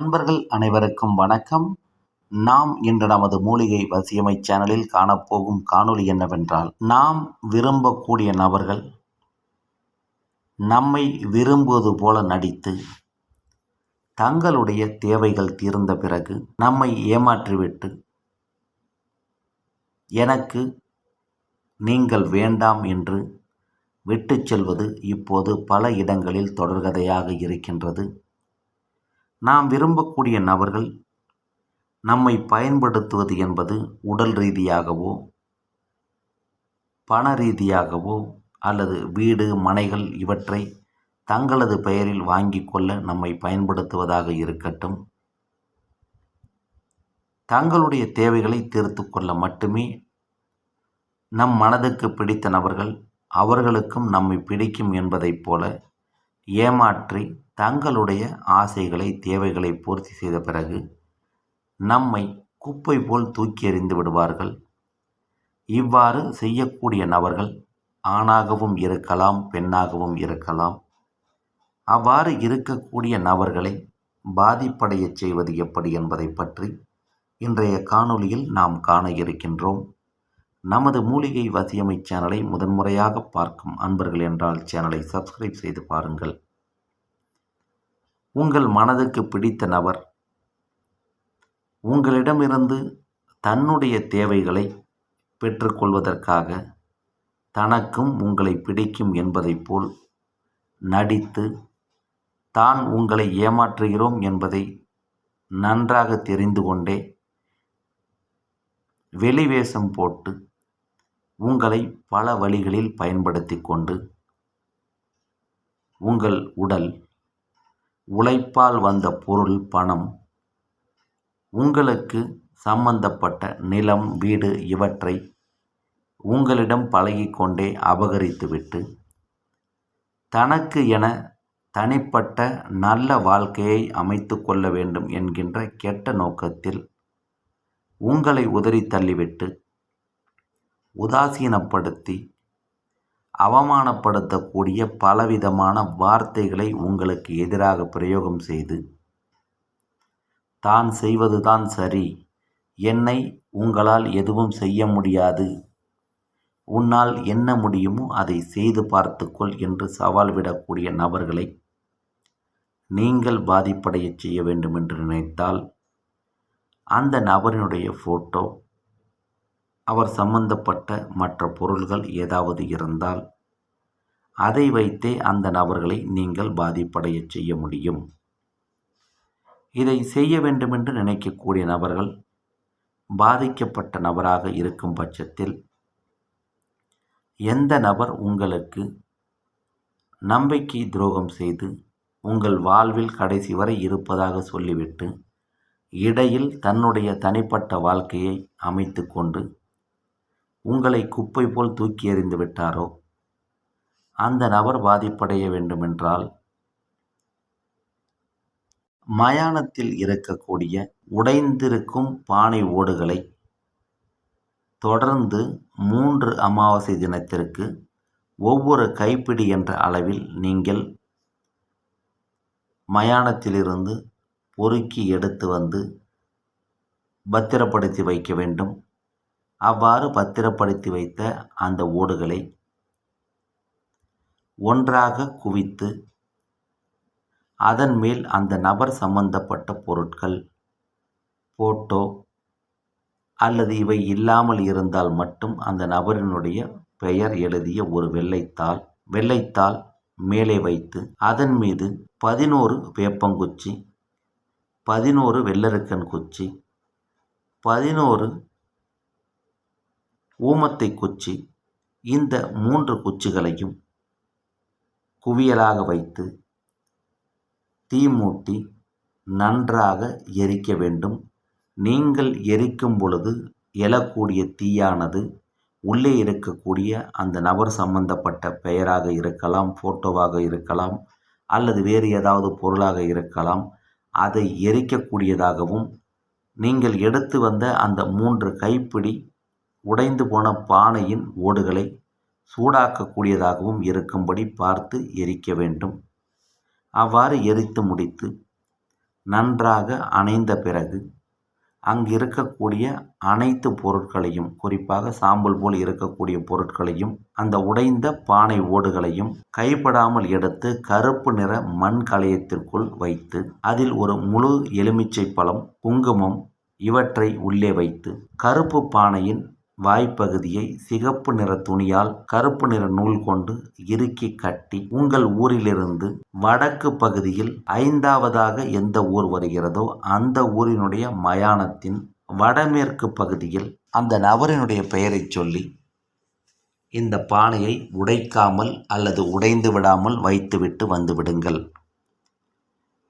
நண்பர்கள் அனைவருக்கும் வணக்கம். நாம் இன்று நமது மூலிகை வசியமை சேனலில் காணப்போகும் காணொளி என்னவென்றால் நாம் விரும்பக்கூடிய நபர்கள் நம்மை விரும்புவது போல நடித்து தங்களுடைய தேவைகள் தீர்ந்த பிறகு நம்மை ஏமாற்றிவிட்டு எனக்கு நீங்கள் வேண்டாம் என்று விட்டு செல்வது இப்போது பல இடங்களில் தொடர்கதையாக இருக்கின்றது. நாம் விரும்பக்கூடிய நபர்கள் நம்மை பயன்படுத்துவது என்பது உடல் ரீதியாகவோ பண ரீதியாகவோ அல்லது வீடு மனைகள் இவற்றை தங்களது பெயரில் வாங்கி கொள்ள நம்மை பயன்படுத்துவதாக இருக்கட்டும். தங்களுடைய தேவைகளை தீர்த்து கொள்ள மட்டுமே நம் மனதுக்கு பிடித்த நபர்கள் அவர்களுக்கும் நம்மை பிடிக்கும் என்பதைப் போல ஏமாற்றி தங்களுடைய ஆசைகளை தேவைகளை பூர்த்தி செய்த பிறகு நம்மை குப்பை போல் தூக்கி எறிந்து விடுவார்கள். இவ்வாறு செய்யக்கூடிய நபர்கள் ஆணாகவும் இருக்கலாம் பெண்ணாகவும் இருக்கலாம். அவ்வாறு இருக்கக்கூடிய நபர்களை பாதிப்படையச் செய்வது எப்படி என்பதை பற்றி இன்றைய காணொளியில் நாம் காண இருக்கின்றோம். நமது மூலிகை வசியமை சேனலை முதன்முறையாக பார்க்கும் அன்பர்கள் என்றால் சேனலை சப்ஸ்கிரைப் செய்து பாருங்கள். உங்கள் மனதுக்கு பிடித்த நபர். உங்களிடமிருந்து தன்னுடைய தேவைகளை பெற்றுக்கொள்வதற்காக தனக்கும் உங்களை பிடிக்கும் என்பதைப் போல் நடித்து தான் உங்களை ஏமாற்றுகிறோம் என்பதை நன்றாக தெரிந்து கொண்டே வெளிவேஷம் போட்டு உங்களை பல வழிகளில் பயன்படுத்தி கொண்டு உங்கள் உடல் உழைப்பால் வந்த பொருள் பணம். உங்களுக்கு சம்பந்தப்பட்ட நிலம் வீடு இவற்றை உங்களிடம் பழகிக்கொண்டே அபகரித்துவிட்டு தனக்கு என தனிப்பட்ட நல்ல வாழ்க்கையை அமைத்து கொள்ள வேண்டும் என்கின்ற கெட்ட நோக்கத்தில் உங்களை உதறி தள்ளிவிட்டு உதாசீனப்படுத்தி அவமானப்படுத்தக்கூடிய பலவிதமான வார்த்தைகளை உங்களுக்கு எதிராக பிரயோகம் செய்து தான் செய்வதுதான் சரி. என்னை உங்களால் எதுவும் செய்ய முடியாது. உன்னால் என்ன முடியுமோ அதை செய்து பார்த்துக்கொள் என்று சவால் விடக்கூடிய நபர்களை நீங்கள் பாதிப்படைய செய்ய வேண்டும் என்று நினைத்தால் அந்த நபரினுடைய ஃபோட்டோ அவர் சம்பந்தப்பட்ட மற்ற பொருள்கள் ஏதாவது இருந்தால் அதை வைத்தே அந்த நபர்களை நீங்கள் பாதிப்படைய செய்ய முடியும். இதை செய்ய வேண்டுமென்று நினைக்கக்கூடிய நபர்கள் பாதிக்கப்பட்ட நபராக இருக்கும் பட்சத்தில் எந்த நபர் உங்களுக்கு நம்பிக்கை துரோகம் செய்து உங்கள் வாழ்வில் கடைசி வரை இருப்பதாக சொல்லிவிட்டு இடையில் தன்னுடைய தனிப்பட்ட வாழ்க்கையை அமைத்து கொண்டு உங்களை குப்பை போல் தூக்கி எறிந்து விட்டாரோ? அந்த நபர் பாதிப்படைய வேண்டுமென்றால் மயானத்தில் இருக்கக்கூடிய உடைந்திருக்கும் பானை ஓடுகளை தொடர்ந்து மூன்று அமாவாசை தினத்திற்கு ஒவ்வொரு கைப்பிடி என்ற அளவில் நீங்கள் மயானத்திலிருந்து பொறுக்கி எடுத்து வந்து பத்திரப்படுத்தி வைக்க வேண்டும். அவ்வாறு பத்திரப்படுத்தி வைத்த அந்த ஓடுகளை ஒன்றாக குவித்து அதன் மேல் அந்த நபர் சம்பந்தப்பட்ட பொருட்கள் போட்டோ அல்லது இவை இல்லாமல் இருந்தால் மட்டும் அந்த நபரினுடைய பெயர் எழுதிய ஒரு வெள்ளைத்தாள் வெள்ளைத்தாள் மேலே வைத்து அதன் மீது பதினோரு வேப்பங்குச்சி பதினோரு வெள்ளருக்கன் குச்சி பதினோரு ஊமத்தை குச்சி இந்த மூன்று குச்சிகளையும் குவியலாக வைத்து தீ மூட்டி நன்றாக எரிக்க வேண்டும். நீங்கள் எரிக்கும் பொழுது எழக்கூடிய தீயானது உள்ளே இருக்கக்கூடிய அந்த நபர் சம்பந்தப்பட்ட பெயராக இருக்கலாம் ஃபோட்டோவாக இருக்கலாம் அல்லது வேறு ஏதாவது பொருளாக இருக்கலாம். அதை எரிக்கக்கூடியதாகவும் நீங்கள் எடுத்து வந்த அந்த மூன்று கைப்பிடி உடைந்து போன பானையின் ஓடுகளை சூடாக்கக்கூடியதாகவும் இருக்கும்படி பார்த்து எரிக்க வேண்டும். அவ்வாறு எரித்து முடித்து நன்றாக அணைந்த பிறகு அங்கு இருக்கக்கூடிய அனைத்து பொருட்களையும் குறிப்பாக சாம்பல் போல் இருக்கக்கூடிய பொருட்களையும் அந்த உடைந்த பானை ஓடுகளையும் கைப்படாமல் எடுத்து கருப்பு நிற மண் கலையத்திற்குள் வைத்து அதில் ஒரு முழு எலுமிச்சை பழம் குங்குமம் இவற்றை உள்ளே வைத்து கருப்பு பானையின் வாய்ப்பகுதியை சிகப்பு நிற துணியால் கருப்பு நிற நூல் கொண்டு இறுக்கி கட்டி உங்கள் ஊரிலிருந்து வடக்கு பகுதியில் ஐந்தாவதாக எந்த ஊர் வருகிறதோ அந்த ஊரினுடைய மயானத்தின் வடமேற்கு பகுதியில் அந்த நபரினுடைய பெயரைச் சொல்லி இந்த பானையை உடைக்காமல் அல்லது உடைந்து விடாமல் வைத்துவிட்டு வந்து விடுங்கள்.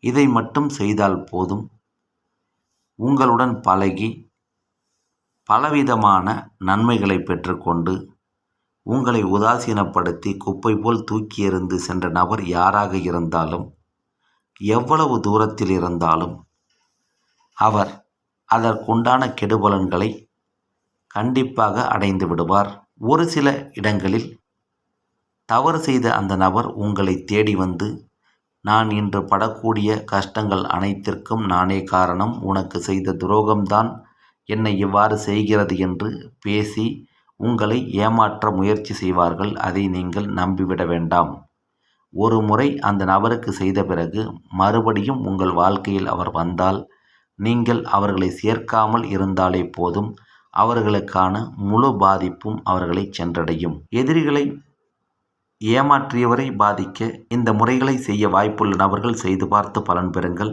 இதை மட்டும் செய்தால் போதும். உங்களுடன் பழகி பலவிதமான நன்மைகளை பெற்றுக்கொண்டு உங்களை உதாசீனப்படுத்தி குப்பை போல் தூக்கி எறிந்து சென்ற நபர் யாராக இருந்தாலும் எவ்வளவு தூரத்தில் இருந்தாலும் அவர் அதற்குண்டான கெடுபலன்களை கண்டிப்பாக அடைந்து விடுவார். ஒரு சில இடங்களில் தவறு செய்த அந்த நபர் உங்களை தேடி வந்து நான் இன்று படக்கூடிய கஷ்டங்கள் அனைத்திற்கும் நானே காரணம். உனக்கு செய்த துரோகம்தான். என்னை இவ்வாறு செய்கிறது என்று பேசி உங்களை ஏமாற்ற முயற்சி செய்வார்கள் அதை நீங்கள் நம்பிவிட வேண்டாம். ஒரு முறை அந்த நபருக்கு செய்த பிறகு மறுபடியும் உங்கள் வாழ்க்கையில் அவர் வந்தால் நீங்கள் அவர்களை சேர்க்காமல் இருந்தாலே போதும் அவர்களுக்கான முழு பாதிப்பும் அவர்களை சென்றடையும். எதிரிகளை ஏமாற்றியவரை பாதிக்க இந்த முறைகளை செய்ய வாய்ப்புள்ள நபர்கள் செய்து பார்த்து பலன் பெறுங்கள்.